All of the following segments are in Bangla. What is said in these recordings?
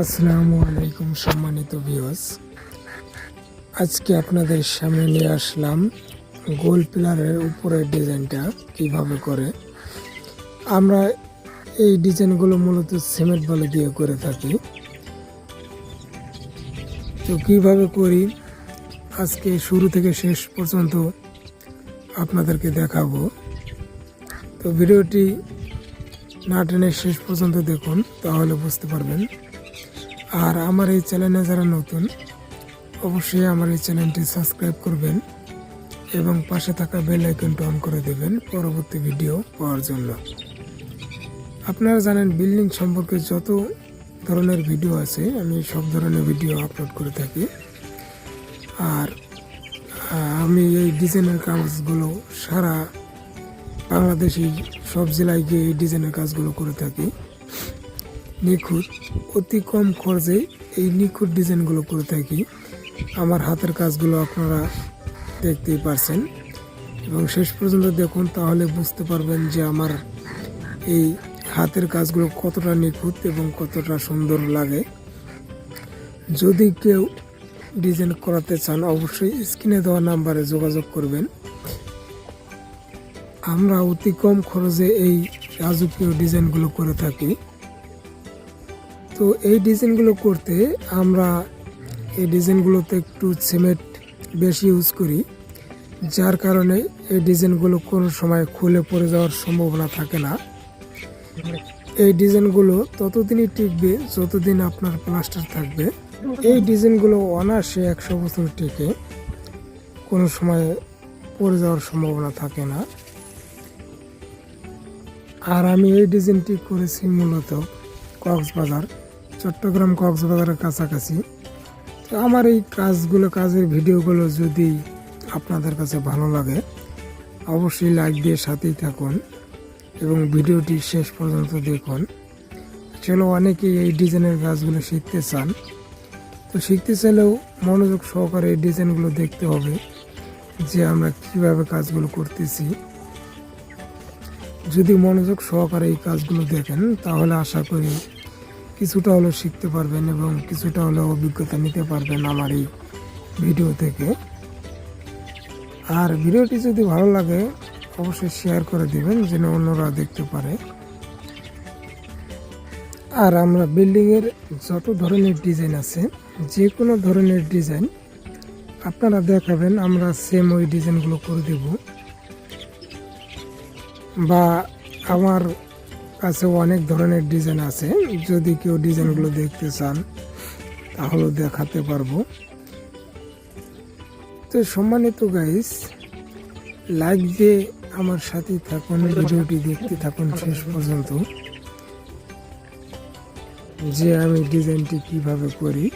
আসসালামু আলাইকুম সম্মানিত ভিউয়ার্স আজকে আপনাদের সামনে নিয়ে আসলাম গোল পিলারের উপরের ডিজাইনটা কীভাবে করে। আমরা এই ডিজাইনগুলো মূলত সিমেন্ট বলে দিয়ে করে থাকি। তো কীভাবে করি? আজকে শুরু থেকে শেষ পর্যন্ত আপনাদেরকে দেখাবো। তো ভিডিওটি না টেনে শেষ পর্যন্ত দেখুন, তাহলে বুঝতে পারবেন। আর আমার এই চ্যানেলে যারা নতুন, অবশ্যই আমার এই চ্যানেলটি সাবস্ক্রাইব করবেন এবং পাশে থাকা বেল আইকনটা অন করে দেবেন পরবর্তী ভিডিও পাওয়ার জন্য। আপনারা জানেন, বিল্ডিং সম্পর্কে যত ধরনের ভিডিও আছে, আমি সব ধরনের ভিডিও আপলোড করে থাকি। আর, আমি এই ডিজাইনের কাজগুলো সারা বাংলাদেশি সব জেলায় গিয়ে এই ডিজাইনের কাজগুলো করে থাকি। নিখুঁত, অতি কম খরচে এই নিখুঁত ডিজাইনগুলো করে থাকি। আমার হাতের কাজগুলো আপনারা দেখতেই পারছেন। এবং শেষ পর্যন্ত দেখুন, তাহলে বুঝতে পারবেন যে আমার এই হাতের কাজগুলো কতটা নিখুঁত এবং কতটা সুন্দর লাগে। যদি কেউ ডিজাইন করাতে চান, অবশ্যই স্ক্রিনে দেওয়া নাম্বারে যোগাযোগ করবেন। আমরা অতি কম খরচে এই রাজকীয় ডিজাইনগুলো করে থাকি। তো এই ডিজাইনগুলো করতে আমরা এই ডিজাইনগুলোতে একটু সিমেন্ট বেশি ইউজ করি, যার কারণে এই ডিজাইনগুলো কোনো সময় খুলে পড়ে যাওয়ার সম্ভাবনা থাকে না। এই ডিজাইনগুলো ততদিনই টিকবে যতদিন আপনার প্লাস্টার থাকবে। এই ডিজাইনগুলো অনায়াসে একশো বছর টিকে, কোনো সময় পড়ে যাওয়ার সম্ভাবনা থাকে না। আর আমি এই ডিজাইনটি করেছি মূলত কক্সবাজার। চট্টগ্রাম কক্সবাজারের কাছাকাছি। তো আমার এই কাজগুলো, কাজের ভিডিওগুলো যদি আপনাদের কাছে ভালো লাগে, অবশ্যই লাইক দিয়ে সাথেই থাকুন এবং ভিডিওটি শেষ পর্যন্ত দেখুন। চলো অনেকেই এই ডিজাইনের কাজগুলো শিখতে চান। তো শিখতে চাইলেও মনোযোগ সহকারে এই ডিজাইনগুলো দেখতে হবে যে আমরা কীভাবে কাজগুলো করতেছি। যদি মনোযোগ সহকারে এই কাজগুলো দেখেন, তাহলে আশা করি কিছুটা হলেও শিখতে পারবেন এবং কিছুটা হলেও অভিজ্ঞতা নিতে পারবেন আমার এই ভিডিও থেকে। আর ভিডিওটি যদি ভালো লাগে, অবশ্যই শেয়ার করে দিবেন যেন অন্যরা দেখতে পারে। আর আমরা বিল্ডিংয়ের যত ধরনের ডিজাইন আছে, যে কোনো ধরনের ডিজাইন আপনারা দেখাবেন, আমরা সেম ওই ডিজাইনগুলো করে দেব। বা আমার কাছে অনেক ধরনের ডিজাইন আছে। যদি কেউ ডিজাইনগুলো দেখতে চান তাহলেও দেখাতে পারব। তো সম্মানিত গাইস লাইক দিয়ে আমার সাথে থাকুন, ভিডিওটি দেখতে থাকুন শেষ পর্যন্ত। যে আমি ডিজাইনটি কীভাবে করি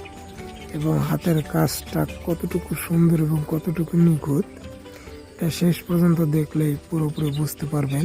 এবং হাতের কাজটা কতটুকু সুন্দর এবং কতটুকু নিখুঁত, তা শেষ পর্যন্ত দেখলেই পুরোপুরি বুঝতে পারবেন।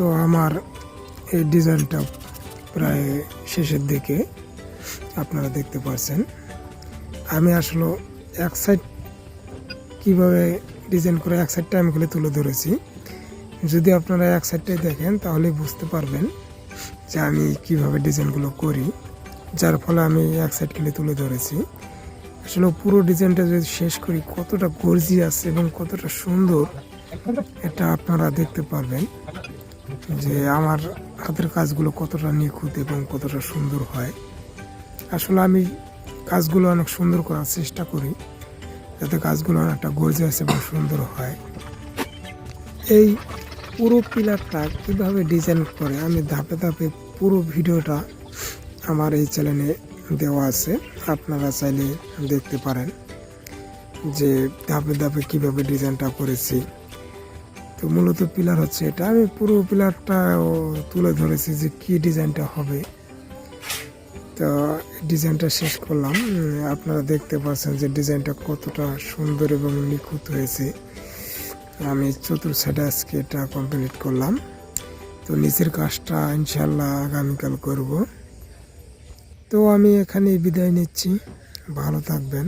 তো আমার এই ডিজাইনটা প্রায় শেষের দিকে আপনারা দেখতে পাচ্ছেন আমি আসলে এক সাইড কীভাবে ডিজাইন করে এক সাইডটা আমি খুলে তুলে ধরেছি। যদি আপনারা এক সাইডটাই দেখেন তাহলে বুঝতে পারবেন যে আমি কীভাবে ডিজাইনগুলো করি। যার ফলে আমি এক সাইড খেলে তুলে ধরেছি। আসলে পুরো ডিজাইনটা যদি শেষ করি, কতটা গর্জিয়াস এবং কতটা সুন্দর, এটা আপনারা দেখতে পারবেন। যে আমার হাতের কাজগুলো কতটা নিখুঁত এবং কতটা সুন্দর হয়। আসলে আমি কাজগুলো অনেক সুন্দর করার চেষ্টা করি, যাতে কাজগুলো অনেকটা গর্জিয়াস এবং সুন্দর হয়। এই পুরো পিলারটা কীভাবে ডিজাইন করে আমি ধাপে ধাপে পুরো ভিডিওটা আমার এই চ্যানেলে দেওয়া আছে, আপনারা চাইলে দেখতে পারেন যে ধাপে ধাপে কীভাবে ডিজাইনটা করেছি। তো মূলত পিলার হচ্ছে এটা। আমি পুরো পিলারটা তুলে ধরেছি যে কী ডিজাইনটা হবে। তো ডিজাইনটা শেষ করলাম। আপনারা দেখতে পাচ্ছেন যে ডিজাইনটা কতটা সুন্দর এবং নিখুঁত হয়েছে। আমি চতুর্থ সাইডে আজকে এটা কমপ্লিট করলাম। তো নিচের কাজটা ইনশাল্লাহ আগামীকাল করব। তো আমি এখানে বিদায় নিচ্ছি। ভালো থাকবেন।